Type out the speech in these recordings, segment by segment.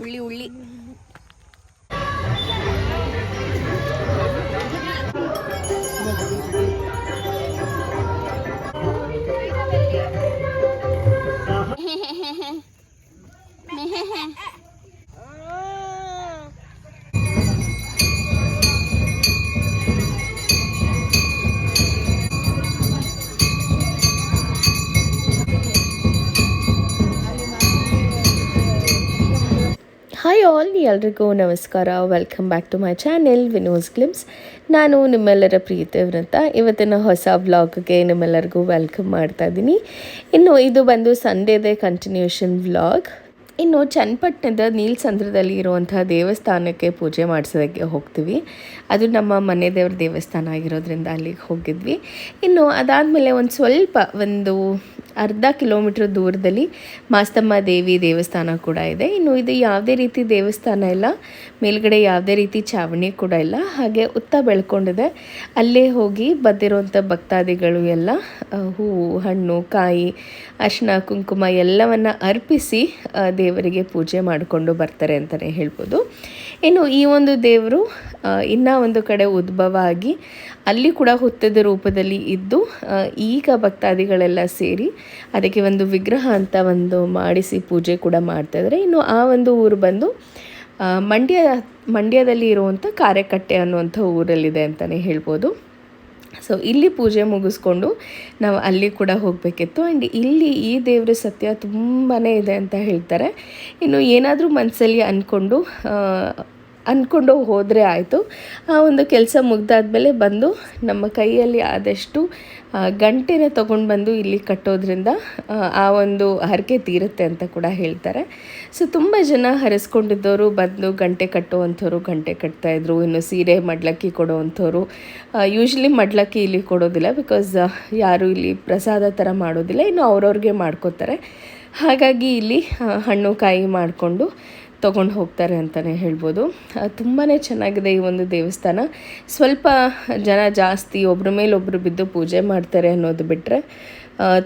ഉള്ളി ഉള്ളി. ഹെ hi all ಎಲ್ರಿಗೂ ನಮಸ್ಕಾರ. Welcome back to my channel Vino's glimpse ನಾನು ನಿಮ್ಮೆಲ್ಲರ ಪ್ರೀತಿ ವ್ರತ ಇವತ್ತಿನ ಹೊಸ ವ್ಲಾಗ್ಗೆ ನಿಮ್ಮೆಲ್ಲರಿಗೂ ವೆಲ್ಕಮ್ ಮಾಡ್ತಾ ಇದ್ದೀನಿ. ಇನ್ನು ಇದು ಬಂದು ಸಂಡೇದೇ ಕಂಟಿನ್ಯೂಷನ್ ವ್ಲಾಗ್ ಇನ್ನು ಚನ್ನಪಟ್ಟಣದ ನೀಲ್ಸಂದ್ರದಲ್ಲಿ ಇರುವಂತಹ ದೇವಸ್ಥಾನಕ್ಕೆ ಪೂಜೆ ಮಾಡಿಸೋದಕ್ಕೆ ಹೋಗ್ತೀವಿ. ಅದು ನಮ್ಮ ಮನೆ ದೇವ್ರ ದೇವಸ್ಥಾನ ಆಗಿರೋದ್ರಿಂದ ಅಲ್ಲಿಗೆ ಹೋಗಿದ್ವಿ. ಇನ್ನು ಅದಾದಮೇಲೆ ಒಂದು ಸ್ವಲ್ಪ ಒಂದು ಅರ್ಧ ಕಿಲೋಮೀಟ್ರ್ ದೂರದಲ್ಲಿ ಮಾಸ್ತಮ್ಮ ದೇವಿ ದೇವಸ್ಥಾನ ಕೂಡ ಇದೆ. ಇನ್ನು ಇದು ಯಾವುದೇ ರೀತಿ ದೇವಸ್ಥಾನ ಇಲ್ಲ. ಮೇಲ್ಗಡೆ ಯಾವುದೇ ರೀತಿ ಚಾವಣಿ ಕೂಡ ಇಲ್ಲ. ಹಾಗೆ ಉತ್ತ ಬೆಳ್ಕೊಂಡಿದೆ. ಅಲ್ಲೇ ಹೋಗಿ ಬಂದಿರುವಂಥ ಭಕ್ತಾದಿಗಳು ಎಲ್ಲ ಹೂವು, ಹಣ್ಣು, ಕಾಯಿ ಅರಿಶಿನ ಕುಂಕುಮ ಎಲ್ಲವನ್ನು ಅರ್ಪಿಸಿ ದೇವರಿಗೆ ಪೂಜೆ ಮಾಡಿಕೊಂಡು ಬರ್ತಾರೆ ಅಂತಲೇ ಹೇಳ್ಬೋದು. ಇನ್ನು ಈ ಒಂದು ದೇವರು ಇನ್ನೂ ಒಂದು ಕಡೆ ಉದ್ಭವ ಆಗಿ ಅಲ್ಲಿ ಕೂಡ ಹುತ್ತದ ರೂಪದಲ್ಲಿ ಇದ್ದು ಈಗ ಭಕ್ತಾದಿಗಳೆಲ್ಲ ಸೇರಿ ಅದಕ್ಕೆ ಒಂದು ವಿಗ್ರಹ ಅಂತ ಒಂದು ಮಾಡಿಸಿ ಪೂಜೆ ಕೂಡ ಮಾಡ್ತಾ ಇದ್ದಾರೆ. ಇನ್ನು ಆ ಒಂದು ಊರು ಬಂದು ಮಂಡ್ಯ, ಮಂಡ್ಯದಲ್ಲಿ ಇರುವಂಥ ಕಾರೆಕಟ್ಟೆ ಅನ್ನುವಂಥ ಊರಲ್ಲಿದೆ ಅಂತಲೇ ಹೇಳ್ಬೋದು. ಸೊ ಇಲ್ಲಿ ಪೂಜೆ ಮುಗಿಸ್ಕೊಂಡು ನಾವು ಅಲ್ಲಿ ಕೂಡ ಹೋಗಬೇಕಿತ್ತು. ಆ್ಯಂಡ್ ಇಲ್ಲಿ ಈ ದೇವರ ಸತ್ಯ ತುಂಬಾ ಇದೆ ಅಂತ ಹೇಳ್ತಾರೆ. ಇನ್ನು ಏನಾದರೂ ಮನಸ್ಸಲ್ಲಿ ಅಂದ್ಕೊಂಡು ಅಂದ್ಕೊಂಡು ಹೋದರೆ ಆಯಿತು. ಆ ಒಂದು ಕೆಲಸ ಮುಗ್ದಾದ್ಮೇಲೆ ಬಂದು ನಮ್ಮ ಕೈಯಲ್ಲಿ ಆದಷ್ಟು ಗಂಟೆನ ತೊಗೊಂಡು ಬಂದು ಇಲ್ಲಿ ಕಟ್ಟೋದ್ರಿಂದ, ಆ ಒಂದು ಹರಕೆ ತೀರುತ್ತೆ ಅಂತ ಕೂಡ ಹೇಳ್ತಾರೆ. ಸೊ ತುಂಬ ಜನ ಹರಿಸ್ಕೊಂಡಿದ್ದವರು ಬಂದು ಗಂಟೆ ಕಟ್ಟುವಂಥವ್ರು, ಗಂಟೆ ಕಟ್ತಾಯಿದ್ರು ಇನ್ನು ಸೀರೆ ಮಡ್ಲಕ್ಕಿ ಕೊಡೋವಂಥವ್ರು ಯೂಶ್ವಲಿ ಮಡ್ಲಕ್ಕಿ ಇಲ್ಲಿ ಕೊಡೋದಿಲ್ಲ ಬಿಕಾಸ್ ಯಾರು ಇಲ್ಲಿ ಪ್ರಸಾದ ಥರ ಮಾಡೋದಿಲ್ಲ. ಇನ್ನು ಅವ್ರವ್ರಿಗೆ ಮಾಡ್ಕೋತಾರೆ. ಹಾಗಾಗಿ ಇಲ್ಲಿ ಹಣ್ಣು ಕಾಯಿ ಮಾಡಿಕೊಂಡು ತೊಗೊಂಡು ಹೋಗ್ತಾರೆ ಅಂತಲೇ ಹೇಳ್ಬೋದು. ತುಂಬಾ ಚೆನ್ನಾಗಿದೆ ಈ ಒಂದು ದೇವಸ್ಥಾನ. ಸ್ವಲ್ಪ ಜನ ಜಾಸ್ತಿ ಒಬ್ಬರ ಮೇಲೆ ಒಬ್ಬರು ಬಿದ್ದು ಪೂಜೆ ಮಾಡ್ತಾರೆ ಅನ್ನೋದು ಬಿಟ್ಟರೆ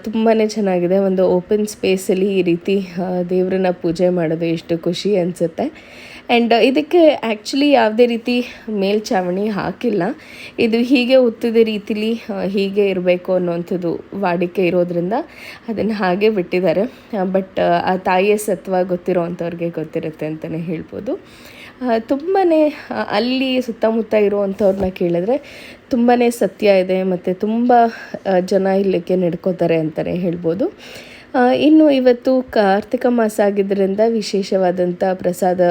ತುಂಬಾ ಚೆನ್ನಾಗಿದೆ. ಒಂದು ಓಪನ್ ಸ್ಪೇಸಲ್ಲಿ ಈ ರೀತಿ ದೇವ್ರನ್ನ ಪೂಜೆ ಮಾಡೋದು ಎಷ್ಟು ಖುಷಿ ಅನಿಸುತ್ತೆ. ಆ್ಯಂಡ್ ಇದಕ್ಕೆ ಆ್ಯಕ್ಚುಲಿ ಯಾವುದೇ ರೀತಿ ಮೇಲ್ಛಾವಣಿ ಹಾಕಿಲ್ಲ. ಇದು ಹೀಗೆ ಉತ್ತಿದ ರೀತಿಲಿ ಹೀಗೆ ಇರಬೇಕು ಅನ್ನೋವಂಥದ್ದು ವಾಡಿಕೆ ಇರೋದ್ರಿಂದ ಅದನ್ನು ಹಾಗೆ ಬಿಟ್ಟಿದ್ದಾರೆ. ಬಟ್ ಆ ತಾಯಿಯ ಸತ್ವ ಗೊತ್ತಿರೋ ಅಂಥವ್ರಿಗೆ ಗೊತ್ತಿರುತ್ತೆ ಅಂತಲೇ ಹೇಳ್ಬೋದು. ತುಂಬಾ ಅಲ್ಲಿ ಸುತ್ತಮುತ್ತ ಇರುವಂಥವ್ರನ್ನ ಕೇಳಿದ್ರೆ ತುಂಬಾ ಸತ್ಯ ಇದೆ ಮತ್ತು ತುಂಬ ಜನ ಇಲ್ಲಿಗೆ ನಡ್ಕೋತಾರೆ ಅಂತಲೇ ಹೇಳ್ಬೋದು. ಇನ್ನು ಇವತ್ತು ಕಾರ್ತಿಕ ಮಾಸ ಆಗಿದ್ದರಿಂದ ವಿಶೇಷವಾದಂಥ ಪ್ರಸಾದ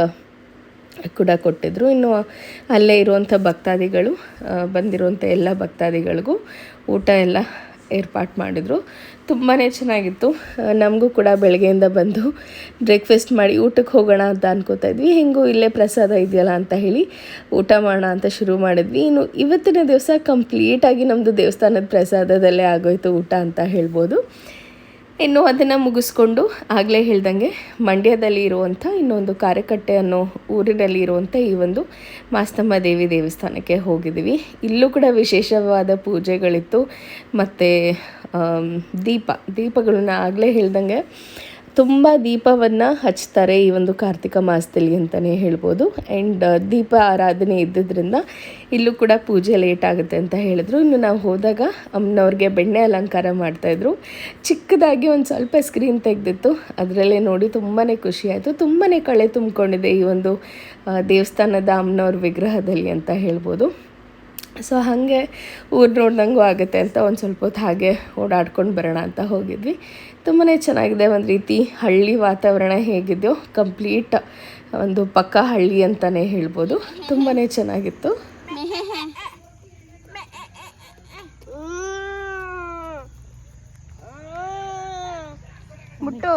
ಕೂಡ ಕೊಟ್ಟಿದ್ದರು ಇನ್ನು ಅಲ್ಲೇ ಇರುವಂಥ ಭಕ್ತಾದಿಗಳು ಬಂದಿರುವಂಥ ಎಲ್ಲ ಭಕ್ತಾದಿಗಳಿಗೂ ಊಟ ಎಲ್ಲ ಏರ್ಪಾಟ್ ಮಾಡಿದರು. ತುಂಬಾ ಚೆನ್ನಾಗಿತ್ತು. ನಮಗೂ ಕೂಡ ಬೆಳಗ್ಗೆಯಿಂದ ಬಂದು ಬ್ರೇಕ್ಫಾಸ್ಟ್ ಮಾಡಿ ಊಟಕ್ಕೆ ಹೋಗೋಣ ಅಂತ ಅನ್ಕೋತಾ ಇದ್ವಿ. ಹೆಂಗೂ ಇಲ್ಲೇ ಪ್ರಸಾದ ಇದೆಯಲ್ಲ ಅಂತ ಹೇಳಿ ಊಟ ಮಾಡೋಣ ಅಂತ ಶುರು ಮಾಡಿದ್ವಿ. ಇನ್ನು ಇವತ್ತಿನ ದಿವಸ ಕಂಪ್ಲೀಟಾಗಿ ನಮ್ಮದು ದೇವಸ್ಥಾನದ ಪ್ರಸಾದದಲ್ಲೇ ಆಗೋಯ್ತು ಊಟ ಅಂತ ಹೇಳ್ಬೋದು. ಇನ್ನು ಅದನ್ನು ಮುಗಿಸ್ಕೊಂಡು ಆಗಲೇ ಹೇಳ್ದಂಗೆ ಮಂಡ್ಯದಲ್ಲಿ ಇರುವಂಥ ಇನ್ನೊಂದು ಕಾರೆಕಟ್ಟೆ ಅನ್ನೋ ಊರಿನಲ್ಲಿ ಇರುವಂಥ ಈ ಒಂದು ಮಾಸ್ತಮ್ಮ ದೇವಿ ದೇವಸ್ಥಾನಕ್ಕೆ ಹೋಗಿದ್ದೀವಿ. ಇಲ್ಲೂ ಕೂಡ ವಿಶೇಷವಾದ ಪೂಜೆಗಳಿತ್ತು. ಮತ್ತು ದೀಪ, ದೀಪಗಳನ್ನ ಆಗಲೇ ಹೇಳ್ದಂಗೆ ತುಂಬ ದೀಪವನ್ನು ಹಚ್ತಾರೆ ಈ ಒಂದು ಕಾರ್ತಿಕ ಮಾಸದಲ್ಲಿ ಅಂತಲೇ ಹೇಳ್ಬೋದು. ಆ್ಯಂಡ್ ದೀಪ ಆರಾಧನೆ ಇದ್ದಿದ್ದರಿಂದ ಇಲ್ಲೂ ಕೂಡ ಪೂಜೆ ಲೇಟ್ ಆಗುತ್ತೆ ಅಂತ ಹೇಳಿದ್ರು. ಇನ್ನು ನಾವು ಹೋದಾಗ ಅಮ್ಮನವ್ರಿಗೆ ಬೆಣ್ಣೆ ಅಲಂಕಾರ ಮಾಡ್ತಾಯಿದ್ರು ಚಿಕ್ಕದಾಗಿ ಒಂದು ಸ್ವಲ್ಪ ಸ್ಕ್ರೀನ್ ತೆಗೆದಿತ್ತು. ಅದರಲ್ಲೇ ನೋಡಿ ತುಂಬಾ ಖುಷಿ ಆಯಿತು. ತುಂಬಾ ಕಳೆ ತುಂಬಿಕೊಂಡಿದೆ ಈ ಒಂದು ದೇವಸ್ಥಾನದ ಅಮ್ಮನವ್ರ ವಿಗ್ರಹದಲ್ಲಿ ಅಂತ ಹೇಳ್ಬೋದು. ಸೊ ಹಾಗೆ ಊರು ನೋಡ್ದಂಗೂ ಆಗುತ್ತೆ ಅಂತ ಒಂದು ಸ್ವಲ್ಪ ಹೊತ್ತು ಹಾಗೆ ಓಡಾಡ್ಕೊಂಡು ಬರೋಣ ಅಂತ ಹೋಗಿದ್ವಿ. ತುಂಬಾ ಚೆನ್ನಾಗಿದೆ ಒಂದು ರೀತಿ ಹಳ್ಳಿ ವಾತಾವರಣ ಹೇಗಿದೆಯೋ ಕಂಪ್ಲೀಟ್ ಒಂದು ಪಕ್ಕ ಹಳ್ಳಿ ಅಂತಲೇ ಹೇಳ್ಬೋದು. ತುಂಬಾ ಚೆನ್ನಾಗಿತ್ತು. ಮುಟ್ಟು.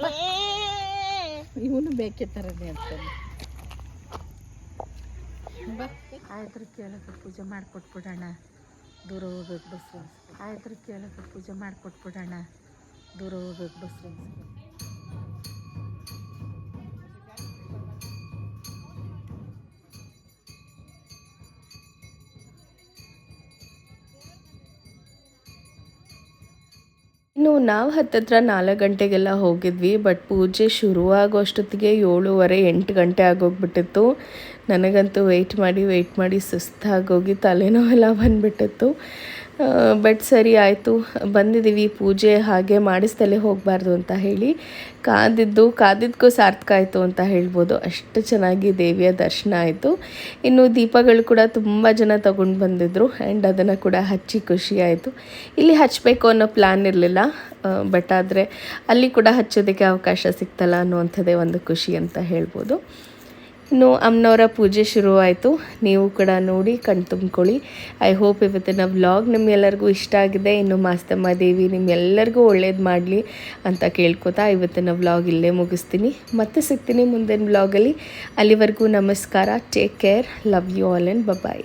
ಇವನು ಬೇಕೇ ತರದೆ ಅಂತ. ಆಯ್ತು ಕೇಳಕ್ಕೆ ಪೂಜೆ ಮಾಡಿಕೊಟ್ಬಿಡೋಣ ದೂರ ಹೋಗ್ಬೇಕು ಬಸ್ರು ಆಯ್ತು ಕೇಳಕ್ಕೆ ಪೂಜೆ ಮಾಡಿಕೊಟ್ಬಿಡೋಣ ದೂರ ಹೋಗ್ಬೇಕು ಬಸ್ರು ಇನ್ನು ನಾವು ಹತ್ತತ್ರ ನಾಲ್ಕು ಗಂಟೆಗೆಲ್ಲ ಹೋಗಿದ್ವಿ ಬಟ್ ಪೂಜೆ ಶುರುವಾಗೋ ಅಷ್ಟೊತ್ತಿಗೆ ಏಳುವರೆ ಎಂಟು ಗಂಟೆ ಆಗೋಗ್ಬಿಟ್ಟಿತ್ತು. ನನಗಂತೂ ವೆಯ್ಟ್ ಮಾಡಿ ವೆಯ್ಟ್ ಮಾಡಿ ಸುಸ್ತಾಗೋಗಿ ತಲೆನೋವೆಲ್ಲ ಬಂದುಬಿಟ್ಟಿತ್ತು. ಬಟ್ ಸರಿ ಆಯಿತು. ಬಂದಿದ್ದೀವಿ ಪೂಜೆ ಹಾಗೆ ಮಾಡಿಸ್ತಲೇ ಹೋಗಬಾರ್ದು ಅಂತ ಹೇಳಿ. ಕಾದಿದ್ದು ಕಾದಿದ್ದಕ್ಕೂ ಸಾರ್ಥಕ ಆಯಿತು ಅಂತ ಹೇಳ್ಬೋದು. ಅಷ್ಟು ಚೆನ್ನಾಗಿ ದೇವಿಯ ದರ್ಶನ ಆಯಿತು. ಇನ್ನು ದೀಪಗಳು ಕೂಡ ತುಂಬ ಜನ ತಗೊಂಡು ಬಂದಿದ್ದರು ಆ್ಯಂಡ್ ಅದನ್ನು ಕೂಡ ಹಚ್ಚಿ ಖುಷಿ ಆಯಿತು. ಇಲ್ಲಿ ಹಚ್ಚಬೇಕು ಅನ್ನೋ ಪ್ಲ್ಯಾನ್ ಇರಲಿಲ್ಲ ಬಟ್ ಆದರೆ ಅಲ್ಲಿ ಕೂಡ ಹಚ್ಚೋದಕ್ಕೆ ಅವಕಾಶ ಸಿಕ್ತಲ್ಲ ಅನ್ನುವಂಥದ್ದೇ ಒಂದು ಖುಷಿ ಅಂತ ಹೇಳ್ಬೋದು. ಇನ್ನು ಅಮ್ಮನವರ ಪೂಜೆ ಶುರುವಾಯಿತು. ನೀವು ಕೂಡ ನೋಡಿ ಕಣ್ ತುಂಬ್ಕೊಳ್ಳಿ. ಐ ಹೋಪ್ ಇವತ್ತಿನ ವ್ಲಾಗ್ ನಿಮ್ಗೆಲ್ಲರಿಗೂ ಇಷ್ಟ ಆಗಿದೆ. ಇನ್ನು ಮಾಸ್ತಮ್ಮ ದೇವಿ ನಿಮ್ಮೆಲ್ಲರಿಗೂ ಒಳ್ಳೇದು ಮಾಡಲಿ ಅಂತ ಕೇಳ್ಕೊತಾ ಇವತ್ತಿನ ವ್ಲಾಗ್ ಇಲ್ಲೇ ಮುಗಿಸ್ತೀನಿ. ಮತ್ತೆ ಸಿಗ್ತೀನಿ ಮುಂದಿನ ವ್ಲಾಗಲ್ಲಿ ಅಲ್ಲಿವರೆಗೂ ನಮಸ್ಕಾರ. Take care love you all and bye bye